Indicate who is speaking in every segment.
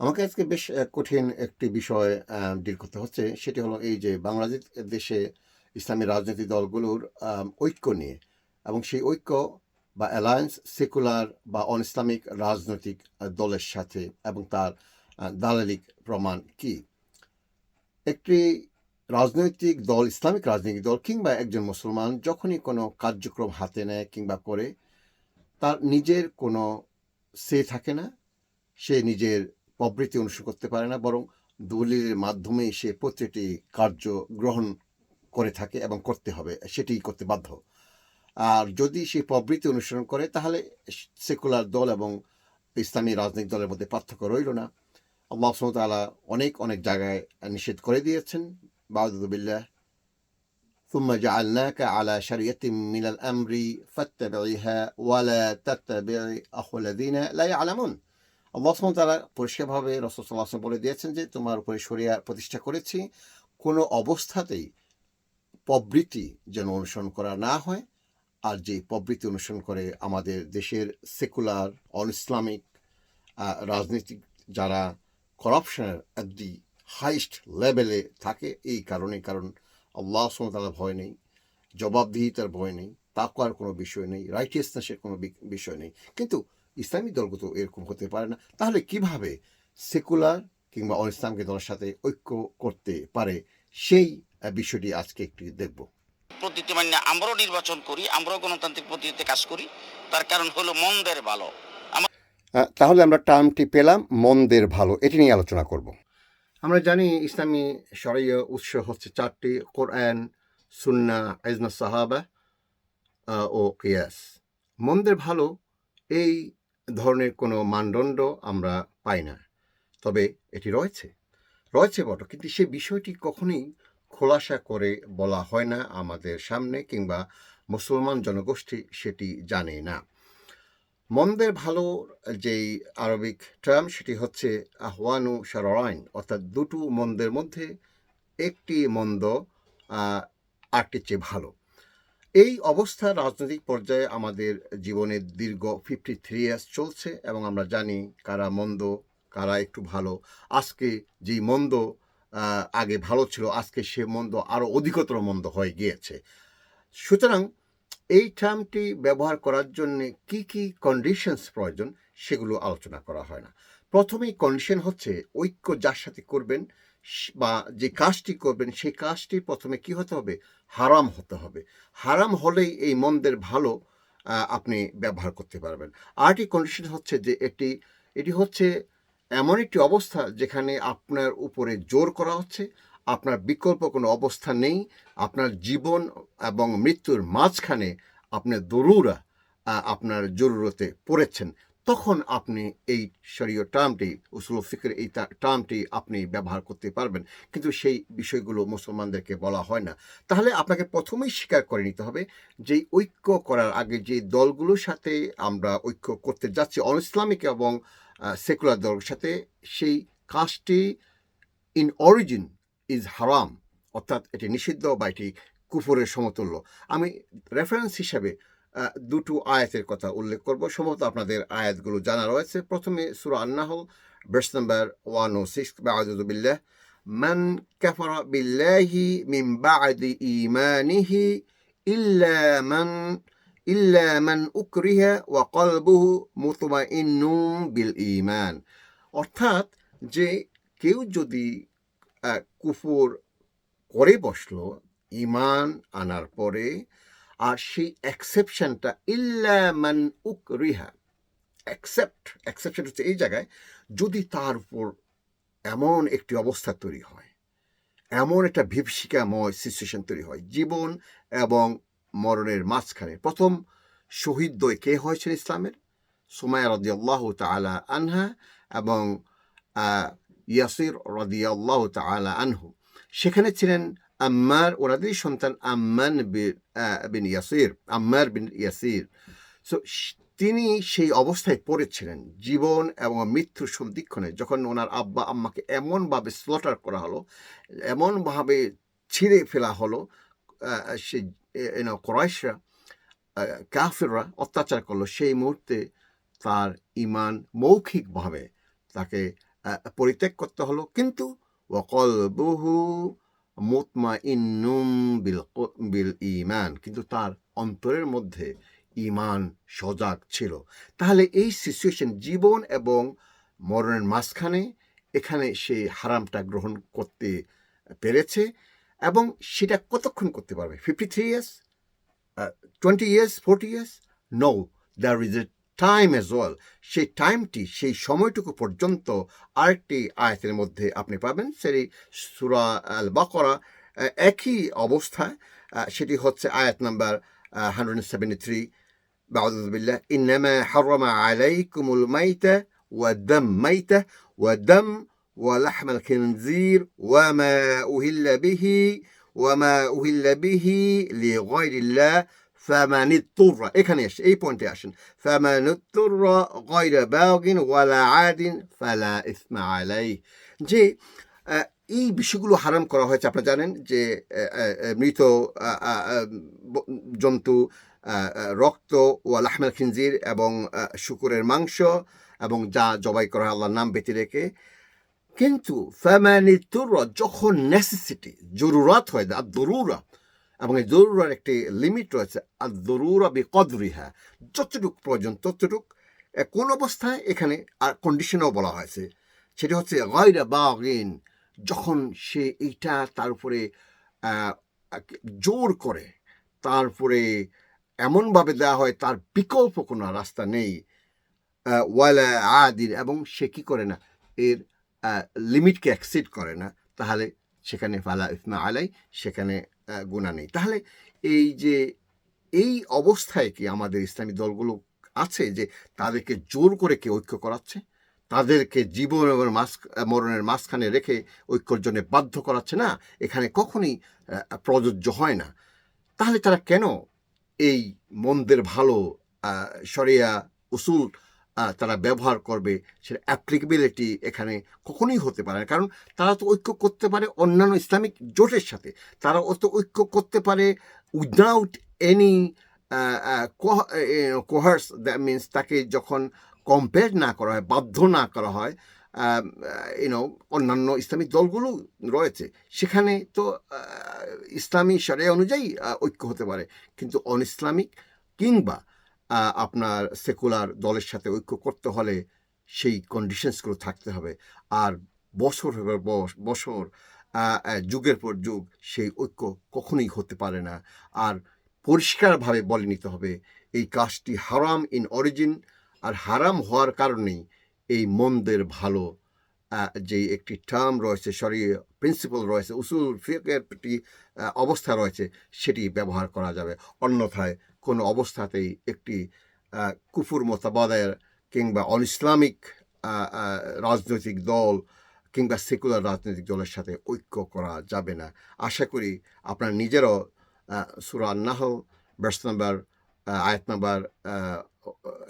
Speaker 1: আমাকে আজকে বেশ কঠিন একটি বিষয় ডিল করতে হচ্ছে। সেটি হলো এই যে বাংলাদেশ দেশে ইসলামী রাজনৈতিক দলগুলোর ঐক্য নিয়ে এবং সেই ঐক্য বা অ্যালায়েন্স সেকুলার বা অন ইসলামিক রাজনৈতিক দলের সাথে এবং তার দালালিক প্রমাণ কি? একটি রাজনৈতিক দল, ইসলামিক রাজনৈতিক দল কিংবা একজন মুসলমান যখনই কোনো কার্যক্রম হাতে নেয় কিংবা করে, তার নিজের কোনো সে থাকে না। সে নিজের প্রবৃত্তি অনুসরণ করতে পারে না বরং দলিলের মাধ্যমেই সে প্রতিটি কার্য গ্রহণ করে থাকে এবং করতে হবে সেটি করতে বাধ্য আর যদি সে প্রবৃত্তি অনুসরণ করে তাহলে সেকুলার দল এবং ইসলামী রাজনৈতিক দলের মধ্যে পার্থক্য রইল না আল্লাহ তাআলা অনেক অনেক জায়গায় নিষেধ করে দিয়েছেন বাউদুবিল্লাহ ثم جعلناك على شريعة من الأمر فاتبعها ولا تتبع أخو الذين لا يعلمون আল্লাহ তারা পরিষ্কারভাবে রসদাল্লাহ বলে দিয়েছেন যে, তোমার উপরে সরিয়া প্রতিষ্ঠা করেছি। কোনো অবস্থাতেই প্রবৃত্তি যেন অনুসরণ করা না হয়। আর যে প্রবৃত্তি অনুসরণ করে আমাদের দেশের সেকুলার অন ইসলামিক রাজনীতিক যারা করাপশনের একটি হাইস্ট লেভেলে থাকে, এই কারণে কারণ আল্লাহ তালা ভয় নেই, জবাবদিহিতার ভয় নেই তাকুয়ার কোনো বিষয় নেই রাইটিয়াসনেসের কোনো বিষয় নেই। কিন্তু ইসলামী দলগুলো তো এরকম হতে পারে না। তাহলে কীভাবে সেকুলার কিংবা অন ইসলামকে দলের সাথে ঐক্য করতে পারে সেই বিষয়টি আজকে একটু দেখব।
Speaker 2: পদ্ধতি মানে আমরাও নির্বাচন করি আমরাও গণতান্ত্রিক পদ্ধতিতে কাজ করি। তার কারণ হলো মন্দের ভালো।
Speaker 1: তাহলে আমরা টার্মটি পেলাম মন্দের ভালো। এটি নিয়ে আলোচনা করব। আমরা জানি ইসলামী শরীয় উৎস হচ্ছে চারটি কোরআন সুন্না আজমা সাহাবা ও কিয়াস। মন্দের ভালো এই ধরনের কোনো মানদণ্ড আমরা পাই না। তবে এটি রয়েছে। রয়েছে বট কিন্তু সেই বিষয়টি কখনোই খোলাসা করে বলা হয় না আমাদের সামনে কিংবা মুসলমান জনগোষ্ঠী সেটি জানে না। মন্দের ভালো যেই আরবিক টার্ম সেটি হচ্ছে আহওয়ানু শারাইন অর্থাৎ দুটো মন্দের মধ্যে একটি মন্দ আহ, আটটি চেয়ে ভালো। এই অবস্থা রাজনৈতিক পর্যায়ে আমাদের জীবনের দীর্ঘ ফিফটি থ্রি ইয়ার্স চলছে এবং আমরা জানি কারা মন্দ, কারা একটু ভালো। আজকে যেই মন্দ আগে ভালো ছিল, আজকে সে মন্দ আরও অধিকতর মন্দ হয়ে গিয়েছে। সুতরাং এই টার্মটি ব্যবহার করার জন্য কি কি কন্ডিশনস প্রয়োজন সেগুলো আলোচনা করা হয় না। প্রথমেই কন্ডিশন হচ্ছে ঐক্য যার সাথে করবেন বা যে কাজটি করবেন, সেই কাজটি প্রথমে কি হতে হবে? হারাম হতে হবে। হারাম হলেই এই মন্দের ভালো আপনি ব্যবহার করতে পারবেন। আরেকটি কন্ডিশন হচ্ছে যে এটি এটি হচ্ছে এমন একটি অবস্থা যেখানে আপনার উপরে জোর করা হচ্ছে, আপনার বিকল্প কোনো অবস্থা নেই, আপনার জীবন এবং মৃত্যুর মাঝখানে আপনার দরুরা আপনার জরুরতে পড়েছেন। তখন আপনি এই শরীয় টার্মটি উসুল ফিকের এই টার্মটি আপনি ব্যবহার করতে পারবেন। কিন্তু সেই বিষয়গুলো মুসলমানদেরকে বলা হয় না। তাহলে আপনাকে প্রথমেই স্বীকার করে নিতে হবে যে ঐক্য করার আগে যে দলগুলোর সাথে আমরা ঐক্য করতে যাচ্ছি অন ইসলামিক এবং সেকুলার দলের সাথে, সেই কাজটি ইন অরিজিন ইজ হারাম অর্থাৎ এটি নিষিদ্ধ বা এটি কুফরের সমতুল্য। আমি রেফারেন্স হিসাবে দুটো আয়াতের কথা উল্লেখ করব। সম্ভবত আপনাদের আয়াতগুলো জানা রয়েছে। প্রথমে সুরা আন্নাহল verse number one o six বাউদুবিল্লাহ মান কাফারা বিল্লাহি মিন বাদি ইমানিহি ইল্লা মান ইল্লা মান উকরিহা ওয়া কলবুহু মুতমাইন্নুম বিল ইমান অর্থাৎ যে কেউ যদি কুফর করে বসল ইমান আনার পরে আর সেই অ্যাকসেপশনটা ইল্লা মান উক রিহা অ্যাকসেপ্ট অ্যাকসেপশন হচ্ছে এই জায়গায় যদি তার উপর এমন একটি অবস্থা তৈরি হয়, এমন একটা বিভীষিকাময় সিচুয়েশন তৈরি হয়, জীবন এবং মরণের মাঝখানে। প্রথম শহীদ কে হয়েছিল ইসলামের? সুমায়া রদিয়াল্লাহ তালা আনহা এবং ইয়াসির রদিয়াল্লাহ তালা আনহু। সেখানে ছিলেন আম্মার ওনাদেরই সন্তান আম্মান বিন ইয়াসির, আম্মার বিন ইয়াসির সো তিনি সেই অবস্থায় পড়েছিলেন জীবন এবং মৃত্যুর সন্ধিক্ষণে, যখন ওনার আব্বা আম্মাকে এমনভাবে স্লটার করা হলো, এমনভাবে ছিঁড়ে ফেলা হলো সে কোরাইশরা কাফিররা অত্যাচার করল, সেই মুহূর্তে তার ইমান মৌখিকভাবে তাকে পরিত্যাগ করতে হলো। কিন্তু ওকল বহু মুতমা ইন্নুম বিল বিল ইমান কিন্তু তার অন্তরের মধ্যে ইমান সজাগ ছিল। তাহলে এই সিচুয়েশন জীবন এবং মরণের মাঝখানে এখানে সে হারামটা গ্রহণ করতে পেরেছে এবং সেটা কতক্ষণ করতে পারবে? Fifty three years twenty years forty years no there is a time as well সেই টাইমটি সেই সময়টুকু পর্যন্ত আরেকটি আয়াতের মধ্যে আপনি পাবেন সেই সুরা আল বাকরা আহ, একই অবস্থায় আহ, সেটি হচ্ছে আয়াত নাম্বার হান্ড্রেড সেভেন্টি থ্রি بعوذ بالله إنما حرم عليكم الميتة والدم ميتة ودم ولحم الخنزير وما أهل به وما أهل به لغير الله ফ্যামানিত্তুররা এখানে এসে এই পয়েন্টে আসেন। ফ্যামানুত্তুররা গয়রা বাগিন ওয়ালা আদিন ফালা ইসমা আলাই যে এই বিষয়গুলো হারাম করা হয়েছে, আপনারা জানেন যে মৃত জন্তু রক্ত ওয়াল আহমেল খিনজির এবং শুকুরের মাংস এবং যা জবাই করা হয় আল্লাহর নাম বেঁচে রেখে। কিন্তু ফ্যামানিত্তুররা যখন নেসেসিটি জরুরাত হয় দরুরা এবং এই জরুরার একটি লিমিট রয়েছে আর দরুরা বি কদরিহা যতটুক প্রয়োজন, ততটুক। কোন অবস্থায়? এখানে আর কন্ডিশনও বলা হয়েছে। সেটা হচ্ছে, গয়রা বাগিন, যখন সে এইটা তার উপরে জোর করে তারপরে এমনভাবে দেওয়া হয়, তার বিকল্প কোনো রাস্তা নেই ওয়ালা আদিন এবং সে কী করে না, এর লিমিটকে অ্যাক্সিড করে না, তাহলে সেখানে ফালা ইসমা আলাই সেখানে গুণা নেই। তাহলে এই যে, এই অবস্থায় কি আমাদের ইসলামী দলগুলো আছে যে তাদেরকে জোর করে কে ঐক্য করাচ্ছে? তাদেরকে জীবন এবং মাঝ মরণের মাঝখানে রেখে ঐক্যর জন্য বাধ্য করাচ্ছে না? এখানে কখনই প্রযোজ্য হয় না। তাহলে তারা কেন এই মন্দের ভালো শরিয়া উসুল তারা ব্যবহার করবে সেটা অ্যাপ্লিকেবিলিটি এখানে কখনোই হতে পারে না। কারণ তারা তো ঐক্য করতে পারে অন্যান্য ইসলামিক জোটের সাথে। তারা অত ঐক্য করতে পারে without any coercion that means তাকে যখন কম্পেয়ার না করা হয়, বাধ্য না করা হয় ইউনো অন্যান্য ইসলামিক দলগুলো রয়েছে। সেখানে তো ইসলামী শরিয়া অনুযায়ী ঐক্য হতে পারে। কিন্তু অন ইসলামিক কিংবা আপনার সেকুলার দলের সাথে ঐক্য করতে হলে সেই কন্ডিশনসগুলো থাকতে হবে। আর বছর বছর যুগের পর যুগ সেই ঐক্য কখনোই হতে পারে না। আর পরিষ্কারভাবে বলে নিতে হবে, এই কাজটি হারাম ইন অরিজিন আর হারাম হওয়ার কারণেই এই মন্দের ভালো যে একটি টার্ম রয়েছে সরি প্রিন্সিপাল রয়েছে, উসুল ফিকের একটি অবস্থা রয়েছে, সেটি ব্যবহার করা যাবে। অন্যথায় কোনো অবস্থাতেই একটি কুফুর মোতাবাদের কিংবা অন ইসলামিক রাজনৈতিক দল কিংবা সেকুলার রাজনৈতিক দলের সাথে ঐক্য করা যাবে না। আশা করি আপনার নিজেরও সুরা নাহল ভার্স নাম্বার আয়াত নাম্বার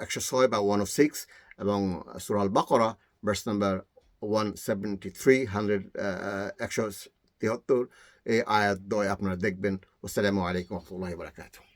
Speaker 1: একশো ছয় বা ওয়ান ও সিক্স এবং সুরাল Bakra verse number one seventy three hundred একশো তিয়াত্তর, এই আয়াত দয় আপনারা দেখবেন। আসসালামু আলাইকুম রহমতুল্লাহ বারাকাতুহ।